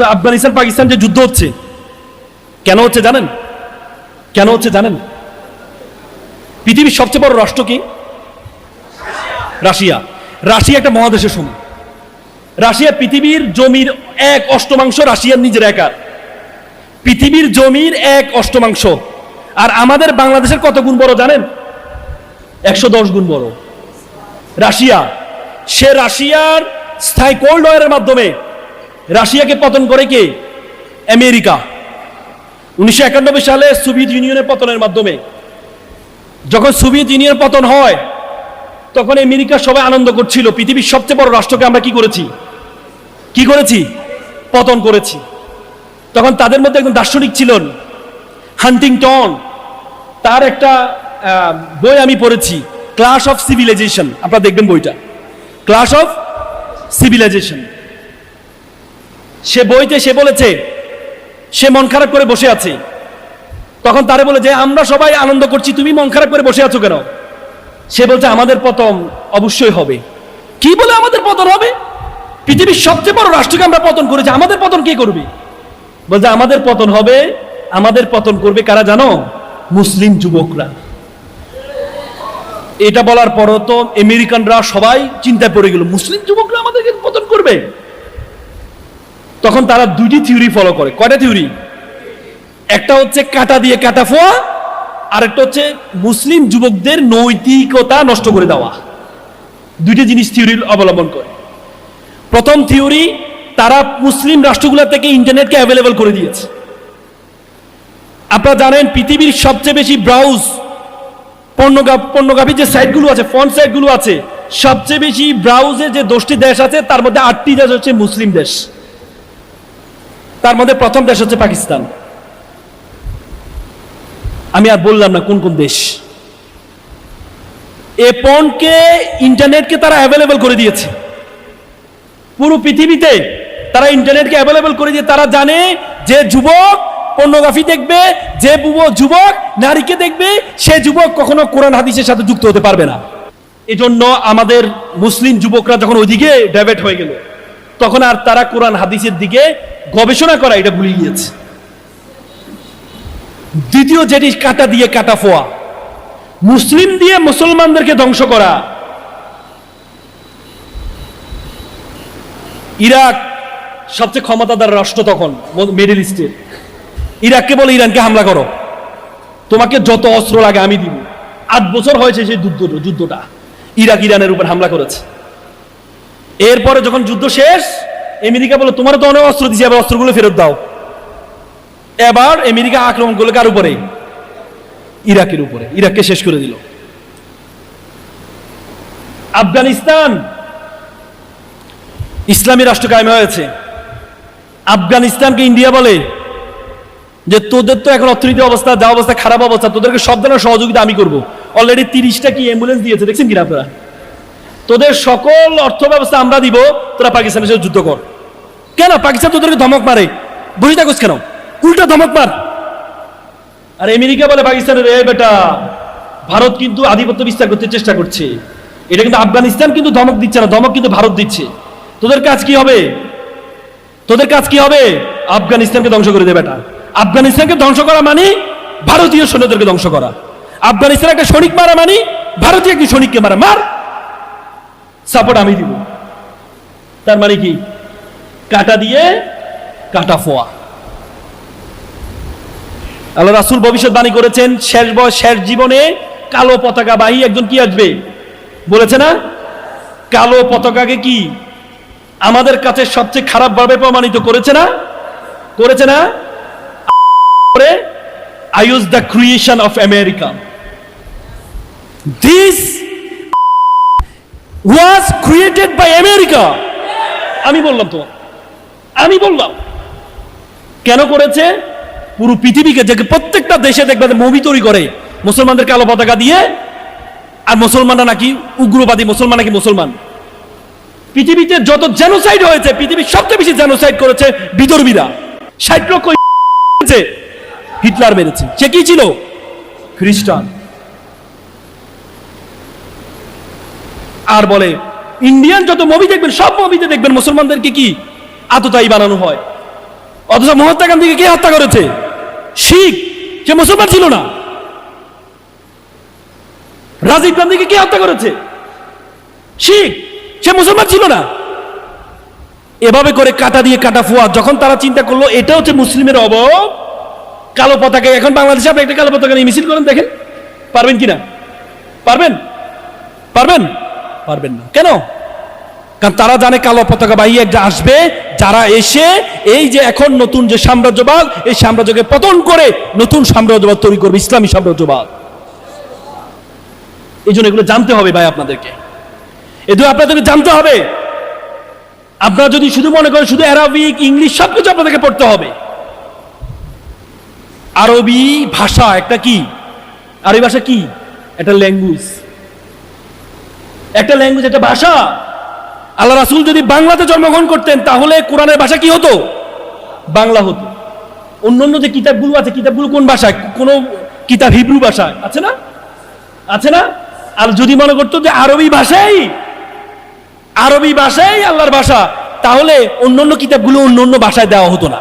আফগানিস্তান, পাকিস্তান যে যুদ্ধ হচ্ছে, কেন হচ্ছে জানেন? কেন হচ্ছে জানেন? পৃথিবীর সবচেয়ে বড় রাষ্ট্র কি? রাশিয়া। রাশিয়া একটা মহাদেশের সময়। রাশিয়া পৃথিবীর জমির এক অষ্টমাংশ রাশিয়ার নিজের একার। পৃথিবীর জমির এক অষ্টমাংশ। আর আমাদের বাংলাদেশের কত গুণ বড় জানেন? একশো দশ গুণ বড়। রাশিয়া। সে রাশিয়ার স্থায়ী কোল্ড ওয়ারের মাধ্যমে রাশিয়াকে পতন করে কে? আমেরিকা। উনিশশো একানব্বই সালে সোভিয়েত ইউনিয়নের পতনের মাধ্যমে। যখন সোভিয়েত ইউনিয়ন পতন হয়, তখন আমেরিকা সবাই আনন্দ করছিল, পৃথিবীর সবচেয়ে বড় রাষ্ট্রকে আমরা কি করেছি? কি করেছি? পতন করেছি। তখন তাদের মধ্যে একজন দার্শনিক ছিলেন, হান্টিংটন। তার একটা বই আমি পড়েছি ক্লাস অফ সিভিলাইজেশন আপনারা দেখবেন বইটা। ক্লাস অফ সিভিলাইজেশন সে বইতে সে বলেছে, সে মন খারাপ করে বসে আছে। তখন তারে বলে যে, আমরা সবাই আনন্দ করছি, তুমি মন খারাপ করে বসে আছো কেন? সে বলছে, আমাদের পতন অবশ্যই হবে। কি বলে আমাদের পতন হবে? পৃথিবীর সবচেয়ে বড় রাষ্ট্রকে আমরা পতন করেছি, আমাদের পতন কে করবে? বলছে, আমাদের পতন হবে, আমাদের পতন করবে কারা জানো? মুসলিম যুবকরা। এটা বলার পরও তো আমেরিকানরা সবাই চিন্তায় পড়ে গেল, মুসলিম যুবকরা আমাদেরকে পতন করবে? তখন তারা দুইটি থিওরি ফলো করে। কয়টা থিওরি? একটা হচ্ছে কাটা দিয়ে কাটা ফোয়া, আরেকটা হচ্ছে মুসলিম যুবকদের নৈতিকতা নষ্ট করে দেওয়া। দুইটি জিনিস থিওরি অবলম্বন করে। প্রথম থিওরি, তারা মুসলিম রাষ্ট্রগুলো থেকে ইন্টারনেটকে অ্যাভেলেবল করে দিয়েছে। আপনারা জানেন পৃথিবীর সবচেয়ে বেশি ব্রাউজ পণ্যগাভী যে সাইটগুলো আছে ফোন সাইটগুলো আছে, সবচেয়ে বেশি ব্রাউজে যে দশটি দেশ আছে, তার মধ্যে আটটি দেশ হচ্ছে মুসলিম দেশ। তার মধ্যে প্রথম দেশ হচ্ছে পাকিস্তান। আমি আর বললাম না কোন কোন দেশ। এ পণকে ইন্টারনেটকে তারা অ্যাভেলেবল করে দিয়েছে। পুরো পৃথিবীতে তারা ইন্টারনেটকে অ্যাভেলেবল করে দিয়ে তারা জানে যে যুবক পর্নোগ্রাফি দেখবে, যে যুবক নারীকে দেখবে, সে যুবক কখনো কোরআন হাদিসের সাথে যুক্ত হতে পারবে না। এজন্য আমাদের মুসলিম যুবকরা যখন ওইদিকে ড্যাভেট হয়ে গেল তখন আর তারা কোরআন হাদিসের দিকে গবেষণা করা, এটা ভুলে গিয়েছে। দ্বিতীয় যেটি কাটা দিয়ে কাটা ফোয়া, মুসলিম দিয়ে মুসলমানদেরকে ধ্বংস করা। ইরাক সবচেয়ে ক্ষমতাদার রাষ্ট্র তখন, মিডল ইস্টের ইরাককে বলে, ইরানকে হামলা করো। তোমাকে যত অস্ত্র লাগে আমি দিব। আট বছর হয়েছে সেই যুদ্ধ যুদ্ধটা। ইরাক ইরানের উপর হামলা করেছে। এরপরে যখন যুদ্ধ শেষ, আমেরিকা বলে তোমার তো অনেক অস্ত্র দিছে, এবার অস্ত্রগুলো ফেরত দাও। এবার আমেরিকা আক্রমণ করল কার উপরে? ইরাকের উপরে। ইরাককে শেষ করে দিল। আফগানিস্তান ইসলামী রাষ্ট্র কায়েম হয়েছে। আফগানিস্তানকে ইন্ডিয়া বলে যে, তোদের তো এখন অর্থনীতি অবস্থা, যা অবস্থা খারাপ অবস্থা, তোদেরকে সব ধরনের সহযোগিতা আমি করব। অলরেডি তিরিশটা কি অ্যাম্বুলেন্স দিয়েছে, দেখছেন কিনা আপনারা? তোদের সকল অর্থ ব্যবস্থা আমরা দিব, তোরা পাকিস্তানের সাথে যুদ্ধ কর। কেন? পাকিস্তান তোদেরকে ধমক মারে। বসে থাকোস কেন? উল্টা ধমক মার। আর আমেরিকা বলে পাকিস্তানের এ বেটা, ভারত কিন্তু আধিপত্য বিস্তার করতে চেষ্টা করছে। এটা কিন্তু আফগানিস্তান কিন্তু ধমক দিচ্ছে না, ধমক কিন্তু ভারত দিচ্ছে। তোদের কাজ কি হবে? তোদের কাজ কি হবে? আফগানিস্তানকে ধ্বংস করে দেবে বেটা। আফগানিস্তানকে ধ্বংস করা মানে ভারতীয় সৈন্যদেরকে ধ্বংস করা। আফগানিস্তান একটা সৈনিক মারা মানে ভারতীয় একটি সৈনিককে মারা? মার। সাপোর্ট আমি দিব। তার মানে কি? কাটা দিয়ে কাটা ফোয়া। আল্লাহ রাসুল ভবিষ্যৎবাণী করেছেন, শেষ শেষ জীবনে কালো পতাকা বাহী একজন কি আসবে? বলেছে না? কালো পতাকাকে কি আমাদের কাছে সবচেয়ে খারাপ ভাবে প্রমাণিত করেছে না? করেছে না? I use the creation of America this was created by America আমি বললাম তো আমি বললাম, কেন করেছে? পুরো পৃথিবীকে যে প্রত্যেকটা দেশে দেখবে মুভি তৈরি করে মুসলমানদের কালো পতাকা দিয়ে, আর মুসলমানরা নাকি উগ্রবাদী মুসলমান নাকি মুসলমান। পৃথিবীতে যত জেনোসাইড হয়েছে, পৃথিবীর সবচেয়ে বেশি জেনোসাইড করেছে বিদর্মীরা ষাট লক্ষ হিটলার মেরেছে। সে কি ছিল? খ্রিস্টান। আর বলে, ইন্ডিয়ান যত মুভি দেখবেন, সব মুভিতে দেখবেন মুসলমানদেরকে কি আততায়ী বানানো হয়? অথচ মহাত্মা গান্ধীকে কে হত্যা করেছে? শিখ সে মুসলমান ছিল না। রাজীব গান্ধীকে কে হত্যা করেছে? শিখ, সে মুসলমান ছিল না। এভাবে করে কাটা দিয়ে কাটা ফুয়া, যখন তারা চিন্তা করল, এটা হচ্ছে মুসলিমের অবয়ব, কালো পতাকা, এখন বাংলাদেশে আপনি একটা কালো পতাকা নিয়ে মিছিল করেন, দেখেন। পারবেন কিনা? পারবেন? পারবেন? পারবেন না। কেন? কারণ তারা জানে কালো পতাকা বাহিয়ে একটা আসবে, যারা এসে এই যে এখন নতুন যে সাম্রাজ্যবাদ, এই সাম্রাজ্যকে পতন করে নতুন সাম্রাজ্যবাদ তৈরি করবে, ইসলামী সাম্রাজ্যবাদ। এই জন্য এগুলো জানতে হবে ভাই আপনাদেরকে। এগুলো আপনাদেরকে জানতে হবে। আপনারা যদি শুধু মনে করেন শুধু অ্যারাবিক, ইংলিশ সব কিছু আপনাদেরকে পড়তে হবে। আরবি ভাষা একটা কি? আরবি ভাষা কি? একটা ল্যাঙ্গুয়েজ। একটা ল্যাঙ্গুয়েজ একটা ভাষা। আল্লাহ রাসুল যদি বাংলাতে জন্মগ্রহণ করতেন, তাহলে কোরআনের ভাষা কি হতো? বাংলা হতো। অন্যান্য যে কিতাবগুলো আছে, কিতাবগুলো কোন ভাষায়? কোনো কিতাব হিব্রু ভাষায় আছে না? আছে না? আর যদি মনে করতো যে আরবি ভাষাই আরবি ভাষাই আল্লাহর ভাষা, তাহলে অন্যান্য কিতাবগুলো অন্য অন্য ভাষায় দেওয়া হতো না।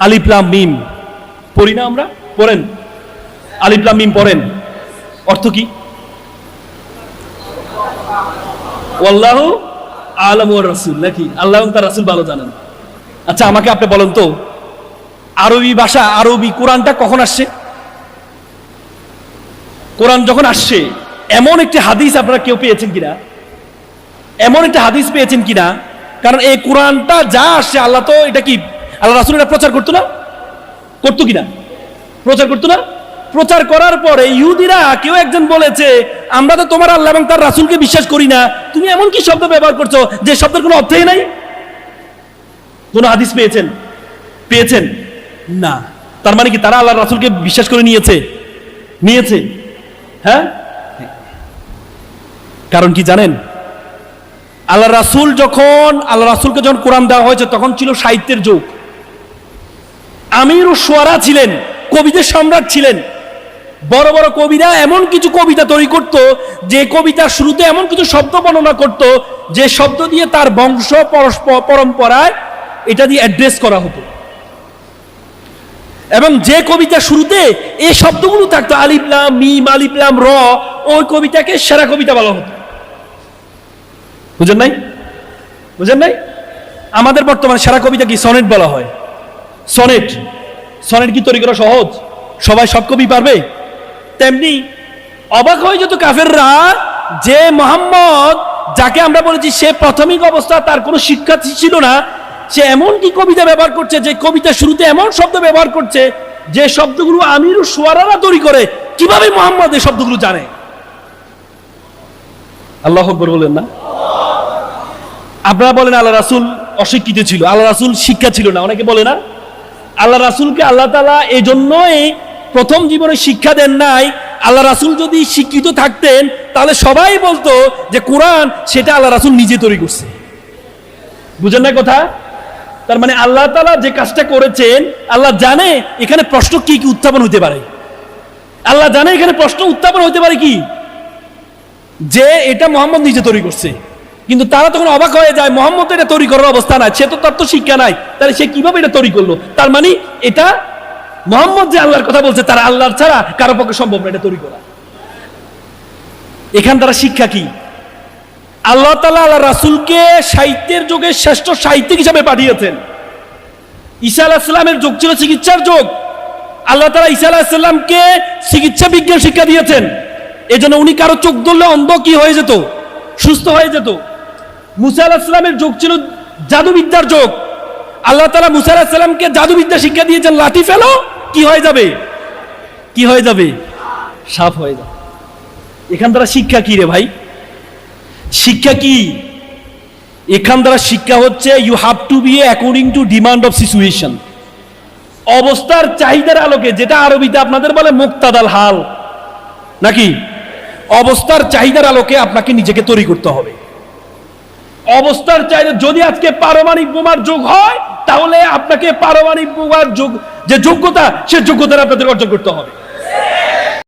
আলিপ্লাম মিম। পড়ি না আমরা? পড়েন। আলিপ্লাম মিম পড়েন। অর্থ কি? আল্লাহ আলম রাসুল, নাকি? আল্লাহ তার রাসুল ভালো জানেন। আচ্ছা আমাকে আপনি বলেন তো, আরবি ভাষা, আরবি কোরআনটা কখন আসছে? কোরআন যখন আসছে, এমন একটি হাদিস আপনারা কেউ পেয়েছেন কিনা? এমন একটা হাদিস পেয়েছেন কিনা? কারণ এই কোরআনটা যা আসছে, আল্লাহ তো এটা কি, আল্লাহ রাসুল এটা প্রচার করতো না? করতো কিনা? প্রচার করতো না? প্রচার করার পরে ইহুদিরা কেউ একজন বলেছে, আমরা তো তোমার আল্লাহ এবং তার রাসুলকে বিশ্বাস করি না। তুমি এমন কি শব্দ ব্যবহার করছ যে শব্দের কোনো অর্থই নাই? কোন হাদিস পেয়েছেন? পেয়েছেন? না। তার মানে কি তারা আল্লাহ রাসুলকে বিশ্বাস করে নিয়েছে? নিয়েছে? হ্যাঁ? কারণ কি জানেন? আল্লাহ রাসুল যখন আল্লাহ রাসুলকে যখন কোরআন দেওয়া হয়েছে, তখন ছিল সাহিত্যের যুগ। আমির সোয়ারা ছিলেন, কবিদের সম্রাট ছিলেন। বড় বড় কবিরা এমন কিছু কবিতা তৈরি করত, যে কবিতার শুরুতে এমন কিছু শব্দ বর্ণনা করত, যে শব্দ দিয়ে তার বংশ পরম্পরায় এটা দিয়ে অ্যাড্রেস করা হতো। এবং যে কবিতা শুরুতে এই শব্দগুলো থাকতো আলিফলাম মিম আলিফলাম র, ওই কবিতাকে সেরা কবিতা বলা হতো। বুঝেন নাই? বুঝেন নাই? আমাদের বর্তমানে সেরা কবিতা কি? সনেট বলা হয়। সনেট। সনেট কি তৈরি করা সহজ? সবাই সব কবি পারবে? তেমনি অবাক হয়ে যেত কাফেররা যে মোহাম্মদ, যাকে আমরা বলেছি সে প্রাথমিক অবস্থা, তার কোনো শিক্ষা ছিল না। সে এমন কি কবিতা ব্যবহার করছে, যে কবিতা শুরুতে এমন শব্দ ব্যবহার করছে, যে শব্দগুলো আমির সোয়ারারা তৈরি করে। কীভাবে মোহাম্মদ এই শব্দগুলো জানে? আল্লাহ আকবর বলেন না। আপনারা বলেন আল্লাহ রাসুল অশিক্ষিত ছিল, আল্লাহ রাসুল শিক্ষা ছিল না, অনেকে বলে না। আল্লাহ রাসুলকে আল্লাহ তালা এই জন্যই প্রথম জীবনে শিক্ষা দেন নাই, আল্লাহ রাসুল যদি শিক্ষিত থাকতেন, তাহলে সবাই বলতো যে কোরআন সেটা আল্লাহ রাসুল নিজে তৈরি করছে। বুঝেন না কথা? তার মানে আল্লাহ তালা যে কাজটা করেছেন, আল্লাহ জানে এখানে প্রশ্ন কি কি উত্থাপন হতে পারে। আল্লাহ জানে এখানে প্রশ্ন উত্থাপন হতে পারে কি? যে এটা মোহাম্মদ নিজে তৈরি করছে। কিন্তু তারা তখন অবাক হয়ে যায়, মোহাম্মদ এটা তৈরি করার অবস্থা নাই, সে তো তার তো শিক্ষা নাই, তাহলে সে কীভাবে এটা তৈরি করল? তার মানে এটা মোহাম্মদ যে আল্লাহর কথা বলছে, তারা আল্লাহর ছাড়া কারও পক্ষে সম্ভব না, এটা তৈরি করা। এখান তারা শিক্ষা কি? আল্লাহ তালা আল্লাহ রাসুলকে সাহিত্যের যুগে শ্রেষ্ঠ সাহিত্যিক হিসাবে পাঠিয়েছেন। ঈসা আলাহিসাল্লামের যুগ ছিল চিকিৎসার যুগ। আল্লাহ তালা ঈসা আলাহিসাল্লামকে চিকিৎসা বিজ্ঞান শিক্ষা দিয়েছেন। এজন্য উনি কারও চোখ ধরলে অন্ধ কি হয়ে যেত, সুস্থ হয়ে যেত। মুসা আলাহিসাল্লামের যুগ ছিল জাদুবিদ্যার যোগ। আল্লাহ তালা মুসা আলাহিসাল্লামকে জাদুবিদ্যা শিক্ষা দিয়েছেন, লাঠি ফেলো কি হয়ে যাবে? কি হয়ে যাবে? সাফ হয়ে যাবে। এখান দ্বারা শিক্ষা কি রে ভাই? শিক্ষা কি? এখান দ্বারা শিক্ষা হচ্ছে you have to be according to demand of situation অবস্থার চাহিদার আলোকে, যেটা আরবিতে আপনাদের বলে মুক্তাদাল হাল। নাকি? অবস্থার চাহিদার আলোকে আপনাকে নিজেকে তৈরি করতে হবে। অবস্থার চাহিদা, যদি আজকে পারমাণবিক বোমার যোগ হয় তাহলে আপনাকে পারমাণবিক যুগ যে যোগ্যতা সে যোগ্যতা আপনাদের অর্জন করতে হবে।